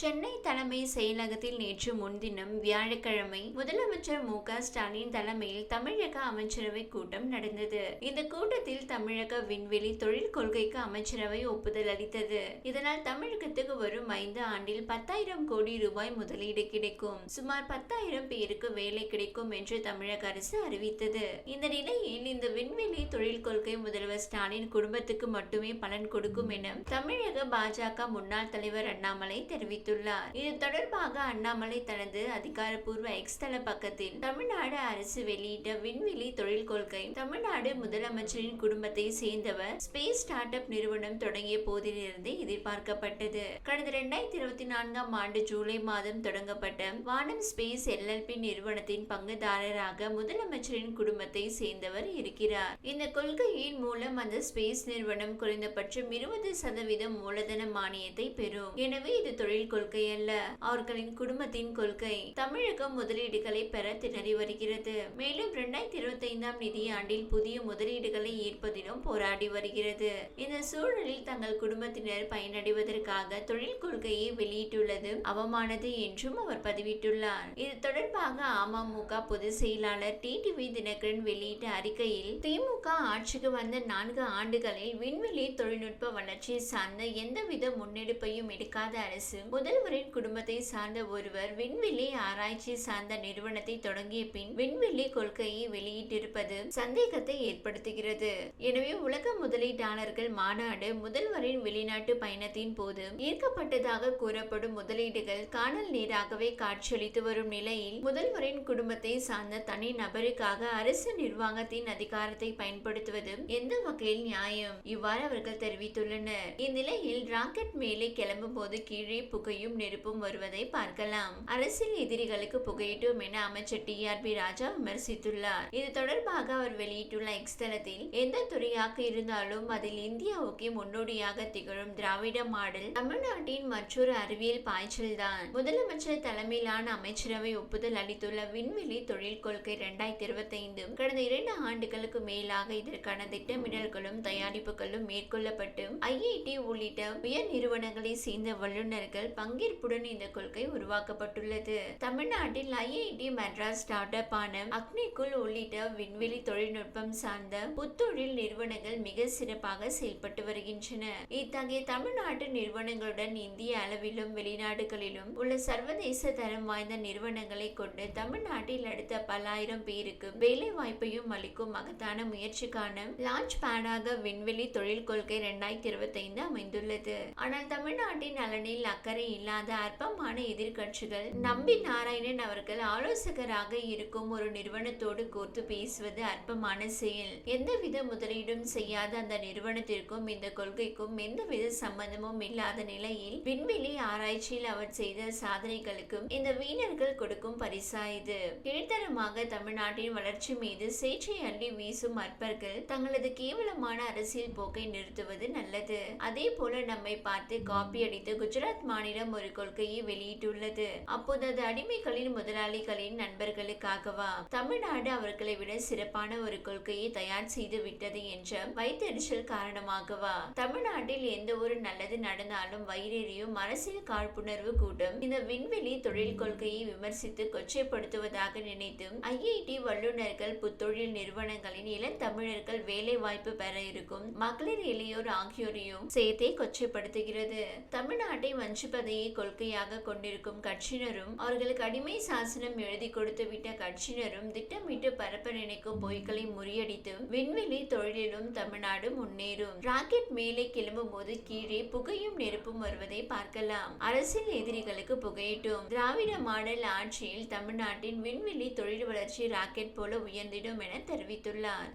சென்னை தலைமை செயலகத்தில் நேற்று முன்தினம் வியாழக்கிழமை முதலமைச்சர் மு க ஸ்டாலின் தலைமையில் தமிழக அமைச்சரவை கூட்டம் நடந்தது. இந்த கூட்டத்தில் தமிழக விண்வெளி தொழில் கொள்கைக்கு அமைச்சரவை ஒப்புதல் அளித்தது. இதனால் தமிழகத்துக்கு வரும் ஐந்து ஆண்டில் பத்தாயிரம் கோடி ரூபாய் முதலீடு கிடைக்கும். சுமார் பத்தாயிரம் பேருக்கு வேலை கிடைக்கும் என்று தமிழக அரசு அறிவித்தது. இந்த நிலையில் இந்த விண்வெளி தொழில் கொள்கை முதல்வர் ஸ்டாலின் குடும்பத்துக்கு மட்டுமே பலன் கொடுக்கும் என தமிழக பாஜக முன்னாள் தலைவர் அண்ணாமலை தெரிவித்தார். தெரிவித்துள்ளார். இது தொடர்பாக அண்ணாமலை தனது அதிகாரப்பூர்வ எக்ஸ் தள பக்கத்தில் தமிழ்நாடு அரசு வெளியிட்ட விண்வெளி தொழில் கொள்கை தமிழ்நாடு முதலமைச்சரின் குடும்பத்தை சேர்ந்தவர் ஸ்பேஸ் ஸ்டார்ட் அப் நிறுவனம் தொடங்கிய போதிலிருந்து எதிர்பார்க்கப்பட்டது. கடந்த இரண்டாயிரத்தி இருபத்தி நான்காம் ஆண்டு ஜூலை மாதம் தொடங்கப்பட்ட வானம் ஸ்பேஸ் எல்எல்பி நிறுவனத்தின் பங்குதாரராக முதலமைச்சரின் குடும்பத்தை சேர்ந்தவர் இருக்கிறார். இந்த கொள்கையின் மூலம் அந்த ஸ்பேஸ் நிறுவனம் குறைந்தபட்சம் இருபது சதவீதம் மூலதன மானியத்தை பெறும். எனவே இது தொழில் கொள்கை அல்ல அவர்களின் குடும்பத்தின் கொள்கை. தமிழகம் முதலீடுகளை பெற திணறி வருகிறது. மேலும் இரண்டாயிரத்தி இருபத்தி ஐந்தாம் நிதியாண்டில் புதிய முதலீடுகளை ஈர்ப்பதிலும் போராடி வருகிறது. இந்த சூழலில் தங்கள் குடும்பத்தினர் பயனடைவதற்காக தொழில் கொள்கையை வெளியிட்டுள்ளது அவமானது என்றும் அவர் பதிவிட்டுள்ளார். இது தொடர்பாக அமமுக பொதுச் செயலாளர் டிடிவி தினகரன் வெளியிட்ட அறிக்கையில் திமுக ஆட்சிக்கு வந்த நான்கு ஆண்டுகளில் விண்வெளி தொழில்நுட்ப வளர்ச்சி சார்ந்த எந்தவித முன்னெடுப்பையும் எடுக்காத அரசு முதல்வரின் குடும்பத்தை சார்ந்த ஒருவர் விண்வெளி ஆராய்ச்சி சார்ந்த நிறுவனத்தை தொடங்கிய பின் விண்வெளி கொள்கையை வெளியிட்டிருப்பது சந்தேகத்தை ஏற்படுத்துகிறது. எனவே உலக முதலீட்டாளர்கள் மாநாடு முதல்வரின் வெளிநாட்டு பயணத்தின் போது ஈர்க்கப்பட்டதாக கூறப்படும் முதலீடுகள் காணல் நீராகவே காட்சியளித்து வரும் நிலையில் முதல்வரின் குடும்பத்தை சார்ந்த தனி நபருக்காக அரசு நிர்வாகத்தின் அதிகாரத்தை பயன்படுத்துவது எந்த வகையில் நியாயம்? இவ்வாறு அவர்கள் தெரிவித்துள்ளனர். இந்நிலையில் ராக்கெட் மேலே கிளம்பும் போது கீழே புகையும் நெருப்பும் வருவதை பார்க்கலாம். அரசியல் எதிரிகளுக்கு புகையிட்டோம் என அமைச்சர் டி. ஆர். பி. ராஜா விமர்சித்துள்ளார். இது தொடர்பாக அவர் வெளியிட்டுள்ள எக்ஸ்தலத்தில் எந்த துறையாக இருந்தாலும் அதில் இந்தியாவுக்கு முன்னோடியாக திகழும் திராவிட மாடல் தமிழ்நாட்டின் மற்றொரு அறிவியல் பாய்ச்சல் தான் முதலமைச்சர் தலைமையிலான அமைச்சரவை ஒப்புதல் அளித்துள்ள விண்வெளி தொழில் கொள்கை இரண்டாயிரத்தி இருபத்தி ஐந்து கடந்த இரண்டு ஆண்டுகளுக்கு மேலாக இதற்கான திட்டமிடல்களும் தயாரிப்புகளும் மேற்கொள்ளப்பட்டு ஐஐடி உள்ளிட்ட உயர் நிறுவனங்களை சேர்ந்த வல்லுநர்கள் பங்கேற்புடன் இந்த கொள்கை உருவாக்கப்பட்டுள்ளது. தமிழ்நாட்டில் ஐஐடி மெட்ராஸ் ஸ்டார்ட் அப் ஆன அக்னிகுல் உள்ளிட்ட விண்வெளி தொழில்நுட்பம் சார்ந்த புத்தொழில் நிறுவனங்கள் மிக சிறப்பாக செயல்பட்டு வருகின்றன. இத்தகைய தமிழ்நாட்டு நிறுவனங்களுடன் இந்திய அளவிலும் வெளிநாடுகளிலும் உள்ள சர்வதேச தரம் வாய்ந்த நிறுவனங்களை கொண்டு தமிழ்நாட்டில் அடுத்த பல்லாயிரம் பேருக்கு வேலை வாய்ப்பையும் அளிக்கும் மகத்தான முயற்சிக்கான லான்ச் பேடாக விண்வெளி தொழில் கொள்கை இரண்டாயிரத்தி இருபத்தி ஐந்து அமைந்துள்ளது. ஆனால் தமிழ்நாட்டின் நலனில் அக்கறை இல்லாத அற்பமான எதிர்கட்சிகள் நம்பி நாராயணன் அவர்கள் ஆலோசகராக இருக்கும் ஒரு நிறுவனத்தோடு கோர்த்து பேசுவது அற்பமான செயல். எந்தவித முதலீடும் செய்யாத அந்த நிறுவனத்திற்கும் இந்த கொள்கைக்கும் எந்தவித சம்பந்தமும் இல்லாத நிலையில் விண்வெளி ஆராய்ச்சியில் அவர் செய்த சாதனைகளுக்கும் இந்த வீணர்கள் கொடுக்கும் பரிசா இது. கீழ்த்தரமாக தமிழ்நாட்டின் வளர்ச்சி மீது சேற்றை அள்ளி வீசும் அற்பர்கள் தங்களது கேவலமான அரசியல் போக்கை நிறுத்துவது நல்லது. அதே போல நம்மை பார்த்து காப்பி அடித்து குஜராத் மாநிலம் ஒரு கொள்கையை வெளியிட்டுள்ளது. அப்போது அது அடிமைகளின் முதலாளிகளின் நண்பர்களுக்காகவா? தமிழ்நாடு அவர்களை விட சிறப்பான ஒரு கொள்கையை தயார் செய்து விட்டது என்ற வைத்தறிச்சல் காரணமாகவா? தமிழ்நாட்டில் எந்த ஒரு நல்லது நடந்தாலும் வயிறெறியும் அரசியல் காழ்ப்புணர்வு கூட்டம் இந்த விண்வெளி தொழில் கொள்கையை விமர்சித்து கொச்சைப்படுத்துவதாக நினைத்தும் ஐஐடி வல்லுநர்கள் புத்தொழில் நிறுவனங்களின் இளம் தமிழர்கள் வேலை வாய்ப்பு பெற இருக்கும் மகளிர் இளையோர் ஆகியோரையும் சேர்த்தே கொச்சைப்படுத்துகிறது. தமிழ்நாட்டை வஞ்சிப்பது கதையை கொள்கையாக கொண்டிருக்கும் கட்சியினரும் அவர்களுக்கு அடிமை சாசனம் எழுதி கொடுத்து விட்ட கட்சியினரும் திட்டமிட்டு பரப்ப நினைக்கும் பொய்களை முறியடித்து விண்வெளி தொழிலிலும் தமிழ்நாடு முன்னேறும். ராக்கெட் மேலே கிளம்பும் போது கீழே புகையும் நெருப்பும் வருவதை பார்க்கலாம். அரசியல் எதிரிகளுக்கு புகையிட்டும். திராவிட மாடல் ஆட்சியில் தமிழ்நாட்டின் விண்வெளி தொழில் வளர்ச்சி ராக்கெட் போல உயர்ந்திடும் என தெரிவித்துள்ளார்.